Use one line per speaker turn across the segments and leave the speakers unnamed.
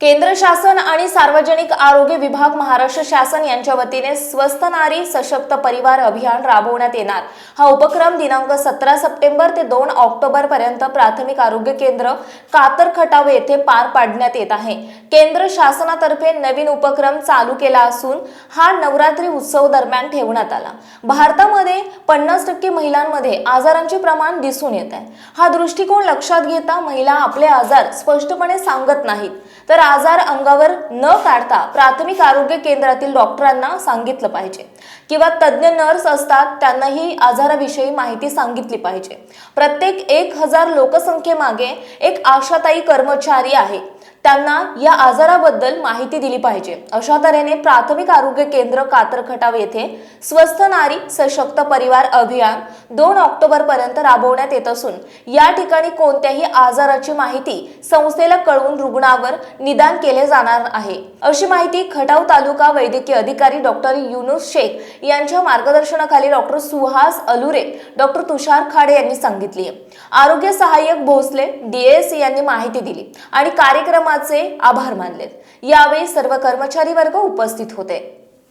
केंद्र शासन आणि सार्वजनिक आरोग्य विभाग महाराष्ट्र शासन यांच्या वतीने स्वस्त नारी सशक्त परिवार अभियान राबवण्यात येणार. हा उपक्रम दिनांक सतरा सप्टेंबर ते दोन ऑक्टोबर पर्यंत प्राथमिक आरोग्य केंद्र कातर खटाव येथे पार पाडण्यात येत आहे. केंद्र शासनातर्फे नवीन उपक्रम चालू केला असून हा नवरात्री उत्सव दरम्यान ठेवण्यात आला. भारतामध्ये पन्नास टक्के महिलांमध्ये आजारांचे प्रमाण दिसून येत आहे. हा दृष्टिकोन लक्षात घेता महिला आपले आजार स्पष्टपणे सांगत नाहीत. तर आजार अंगावर न काढता प्राथमिक आरोग्य केंद्रातील डॉक्टरांना सांगितलं पाहिजे. किंवा तज्ज्ञ नर्स असतात त्यांनाही आजाराविषयी माहिती सांगितली पाहिजे. प्रत्येक एक हजार लोकसंख्येमागे एक आशाताई कर्मचारी आहे. त्यांना या आजाराबद्दल माहिती दिली पाहिजे. अशा तऱ्हेने प्राथमिक आरोग्य केंद्र कातरखटाव येथे स्वस्थ नारी सशक्त परिवार अभियान दोन ऑक्टोबर पर्यंत राबवण्यात येत असून या ठिकाणी कोणत्याही आजाराची माहिती संस्थेला कळवून रुग्णावर निदान केले जाणार आहे. अशी माहिती खटाव तालुका वैद्यकीय अधिकारी डॉक्टर युनुस शेख यांच्या मार्गदर्शनाखाली डॉक्टर सुहास अलुरे डॉक्टर तुषार खाडे यांनी सांगितली आरोग्य सहाय्यक भोसले डीएस यांनी माहिती दिली आणि कार्यक्रम कार्यक्रमाचे आभार मानलेत. यावेळी सर्व कर्मचारी वर्ग उपस्थित होते.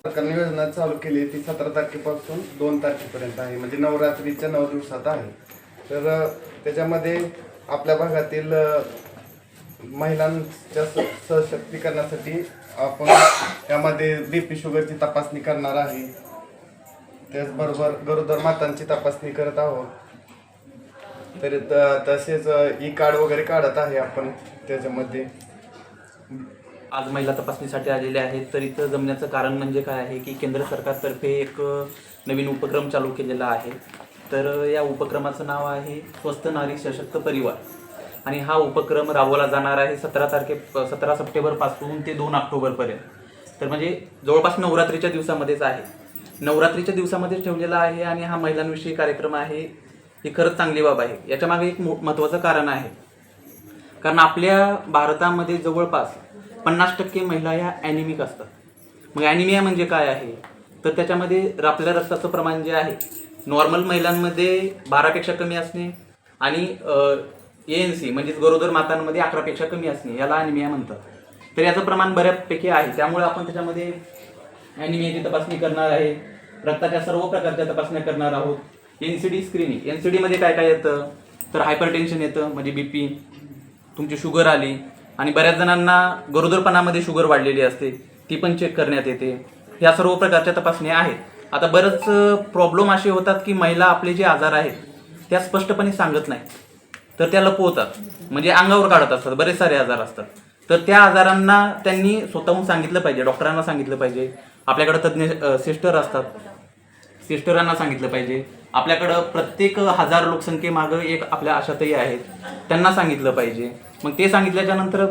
सरकारने योजना चालू केली ती सतरा तारखेपासून दोन तारखेपर्यंत आहे. म्हणजे नवरात्रीच्या नऊ दिवसात आहे. तर त्याच्यामध्ये आपल्या भागातील महिलांच्या सशक्तीकरणासाठी आपण त्यामध्ये बी पी शुगरची तपासणी करणार आहे. त्याचबरोबर गरोदर मातांची तपासणी करत आहोत. तर त- तसेच ई कार्ड वगैरे काढत आहे आपण त्याच्यामध्ये.
आज महिला तपासणीसाठी आलेल्या आहेत तर इथं जमण्याचं कारण म्हणजे काय आहे की केंद्र सरकारतर्फे एक नवीन उपक्रम चालू केलेला आहे. तर या उपक्रमाचं नाव आहे स्वस्त नारी सशक्त परिवार. आणि हा उपक्रम राबवला जाणार आहे सतरा तारखे सतरा सप्टेंबरपासून ते दोन ऑक्टोबरपर्यंत तर म्हणजे जवळपास नवरात्रीच्या दिवसामध्येच आहे. नवरात्रीच्या दिवसामध्येच ठेवलेला आहे आणि हा महिलांविषयी कार्यक्रम आहे. ही खरंच चांगली बाब आहे. याच्यामागे एक मो- महत्त्वाचं कारण आहे. कारण आपल्या भारतामध्ये जवळपास पन्नास टक्के महिला ह्या ॲनिमिक असतात. मग ॲनिमिया म्हणजे काय आहे? तर त्याच्यामध्ये आपल्या रक्ताचं प्रमाण जे आहे नॉर्मल महिलांमध्ये बारापेक्षा कमी असणे आणि ए एन सी म्हणजेच गरोदर मातांमध्ये अकरापेक्षा कमी असणे याला ॲनिमिया म्हणतात. तर याचं प्रमाण बऱ्यापैकी आहे. त्यामुळे आपण त्याच्यामध्ये ॲनिमियाची तपासणी करणार आहे. रक्ताच्या सर्व प्रकारच्या तपासण्या करणार आहोत. N C D screening N C डीमध्ये काय काय येतं? तर हायपर टेन्शन येतं म्हणजे बी पी तुमची शुगर आली. आणि बऱ्याच जणांना गरोदरपणामध्ये शुगर वाढलेली असते. ती पण चेक करण्यात येते. ह्या सर्व प्रकारच्या तपासण्या आहेत. आता बरंच प्रॉब्लेम असे होतात की महिला आपले जे आजार आहेत त्या स्पष्टपणे सांगत नाही. तर त्या लपवतात. म्हणजे अंगावर काढत असतात. बरेच सारे आजार असतात. तर त्या आजारांना त्यांनी स्वतःहून सांगितलं पाहिजे. डॉक्टरांना सांगितलं पाहिजे. आपल्याकडे तज्ज्ञ सिस्टर असतात. सिस्टरांना सांगितलं पाहिजे. आपल्याकडं प्रत्येक हजार लोकसंख्येमागं एक आपल्या आशाताई आहेत. त्यांना सांगितलं पाहिजे. मग ते सांगितल्याच्या नंतर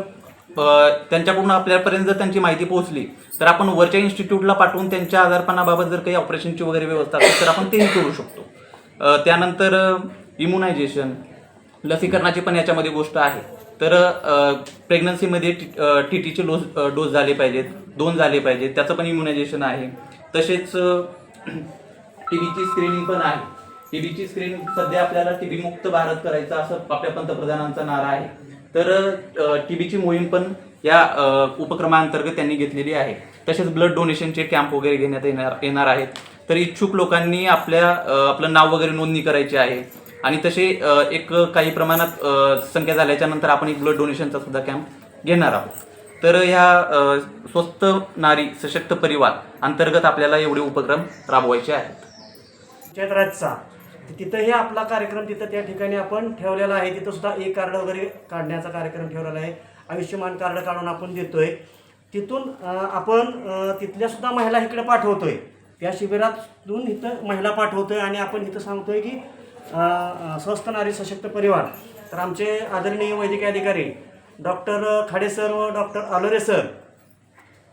त्यांच्याकडून आपल्यापर्यंत जर त्यांची माहिती पोहोचली तर आपण वरच्या इन्स्टिट्यूटला पाठवून त्यांच्या आजारपणाबाबत जर काही ऑपरेशनची वगैरे व्यवस्था असेल तर आपण तेही करू शकतो. त्यानंतर इम्युनायझेशन लसीकरणाची पण याच्यामध्ये गोष्ट आहे. तर प्रेग्नन्सीमध्ये टी टीचे डोस डोस झाले पाहिजेत दोन झाले पाहिजेत त्याचं पण इम्युनायझेशन आहे. तसेच टी व्हीची स्क्रीनिंग पण आहे. टी स्क्रीन सध्या आपल्याला टी मुक्त भारत करायचा असं आपल्या पंतप्रधानांचा नारा आहे. तर टी मोहीम पण या उपक्रमाअंतर्गत त्यांनी घेतलेली आहे. तसेच ब्लड डोनेशनचे कॅम्प वगैरे घेण्यात येणार येणार आहेत. तर इच्छुक लोकांनी आपल्या आपलं नाव वगैरे नोंदणी करायची आहे. आणि तसे एक काही प्रमाणात संख्या झाल्याच्यानंतर आपण एक ब्लड डोनेशनचा सुद्धा कॅम्प घेणार आहोत. तर ह्या स्वस्त नारी सशक्त परिवार अंतर्गत आपल्याला एवढे उपक्रम राबवायचे आहेत.
चैत्राजचा तिथंही आपला कार्यक्रम तिथं त्या ठिकाणी आपण ठेवलेला आहे. तिथं सुद्धा एक कार्ड वगैरे काढण्याचा कार्यक्रम ठेवलेला आहे. आयुष्यमान कार्ड काढून आपण देतोय. तिथून आपण तिथल्या सुद्धा महिला इकडे पाठवतोय. त्या शिबिरातून इथं महिला पाठवतोय आणि आपण इथं सांगतोय की स्वस्त स्वस्थ नारी सशक्त परिवार. तर आमचे आदरणीय वैद्यकीय अधिकारी डॉक्टर खाडे सर व डॉक्टर आलोरे सर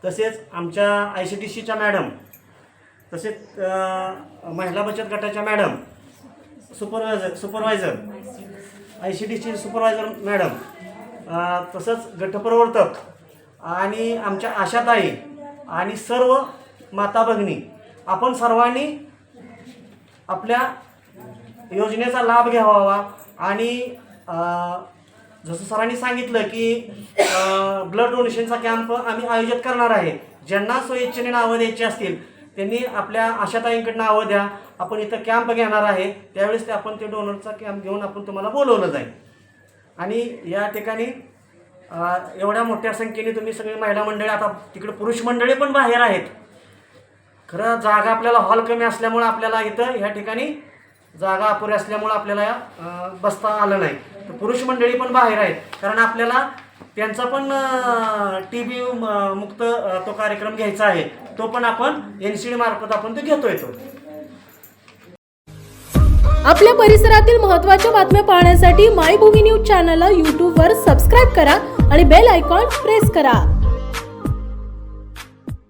तसेच आमच्या आय सी टी सीच्या मॅडम तसेच महिला बचत गटाच्या madam supervisor supervisor I C D C supervisor madam तसंच गटप्रवर्तक आणि आमच्या आशाताई आणि सर्व माता भगिनी. आपण सर्वांनी आपल्या योजनेचा लाभ घ्यावा आणि जसं सरांनी सांगितलं की ब्लड डोनेशनचा कॅम्प आम्ही आयोजित करणार आहे. ज्यांना स्वेच्छेने नावं द्यायची असतील त्यांनी आपल्या आशाताईंकडनं नावं द्या. आपण इथं कॅम्प घेणार आहे. त्यावेळेस ते आपण ते डोनरचा कॅम्प घेऊन आपण तुम्हाला बोलवलं जाईल. आणि या ठिकाणी एवढ्या मोठ्या संख्येने तुम्ही सगळी महिला मंडळी आता तिकडे पुरुष मंडळी पण बाहेर आहेत. खरं जागा आपल्याला हॉल कमी असल्यामुळं आपल्याला इथं ह्या ठिकाणी जागा अपुरी असल्यामुळं आपल्याला बसता आलं नाही. तर पुरुष मंडळी पण बाहेर आहेत. कारण आपल्याला त्यांचा पण टी बी मुक्त तो कार्यक्रम घ्यायचा आहे. तो पण आपण एन सी डी मार्फत आपण तो घेतोय तो.
आपल्या परिसरातील महत्त्वाच्या बातम्या पाहण्यासाठी मायभूमी न्यूज चॅनलला यूट्यूबवर सबस्क्राईब करा आणि बेल आयकॉन प्रेस करा.